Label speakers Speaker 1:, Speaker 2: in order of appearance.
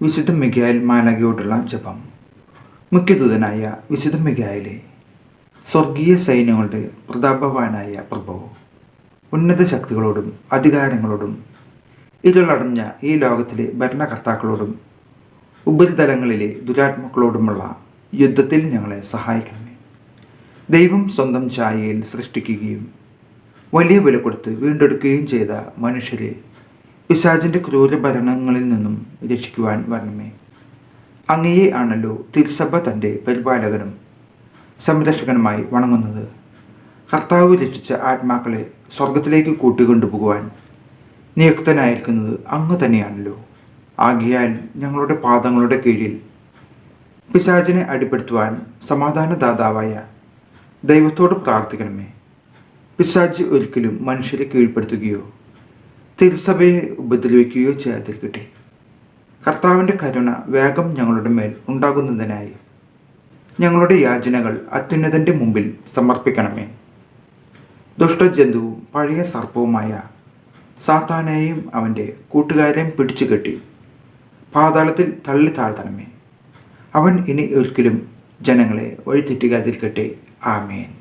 Speaker 1: വിശുദ്ധ മികായൽ മാലകയോടുള്ള ജപം. മുഖ്യദൂതനായ വിശുദ്ധ മികായലെ സ്വർഗീയ സൈന്യങ്ങളുടെ പ്രതാപവാനായ പ്രഭു ഉന്നത ശക്തികളോടും അധികാരങ്ങളോടും ഇരുളടഞ്ഞ ഈ ലോകത്തിലെ ഭരണകർത്താക്കളോടും ഉപരിതലങ്ങളിലെ ദുരാത്മക്കളോടുമുള്ള യുദ്ധത്തിൽ ഞങ്ങളെ സഹായിക്കണമേ. ദൈവം സ്വന്തം ഛായയിൽ സൃഷ്ടിക്കുകയും വലിയ വില കൊടുത്ത് വീണ്ടെടുക്കുകയും ചെയ്ത മനുഷ്യരെ പിശാചിന്റെ ക്രൂരഭരണങ്ങളിൽ നിന്നും രക്ഷിക്കുവാൻ വരണമേ. അങ്ങയെ ആണല്ലോ തിരുസഭ തന്റെ പരിപാലകനും സംരക്ഷകനുമായി വണങ്ങുന്നത്. കർത്താവ് രക്ഷിച്ച ആത്മാക്കളെ സ്വർഗത്തിലേക്ക് കൂട്ടിക്കൊണ്ടുപോകുവാൻ നിയുക്തനായിരിക്കുന്നത് അങ്ങ് തന്നെയാണല്ലോ. ആകിയാൽ ഞങ്ങളുടെ പാദങ്ങളുടെ കീഴിൽ പിശാചിനെ അടിപ്പെടുത്തുവാൻ സമാധാനദാതാവായ ദൈവത്തോട് പ്രാർത്ഥിക്കണമേ. പിശാജ് ഒരിക്കലും മനുഷ്യരെ കീഴ്പ്പെടുത്തുകയോ തിരുസഭയെ ഉപദ്രവിക്കുകയോ ചെയ്യാതിരിക്കട്ടെ കർത്താവിന്റെ കരുണ വേഗം ഞങ്ങളുടെ മേൽ ഉണ്ടാകുന്നതിനായി ഞങ്ങളുടെ യാചനകൾ അത്യുന്നതന്റെ മുമ്പിൽ സമർപ്പിക്കണമേ. ദുഷ്ടജന്തുവും പഴയ സർപ്പവുമായ സാത്താനെയും അവന്റെ കൂട്ടുകാരെയും പിടിച്ചു കെട്ടി പാതാളത്തിൽ തള്ളി താഴ്ത്തണമേ. അവൻ ഇനി ഒരിക്കലും ജനങ്ങളെ വഴിതെറ്റുകാതിരിക്കട്ടെ ആമേൻ.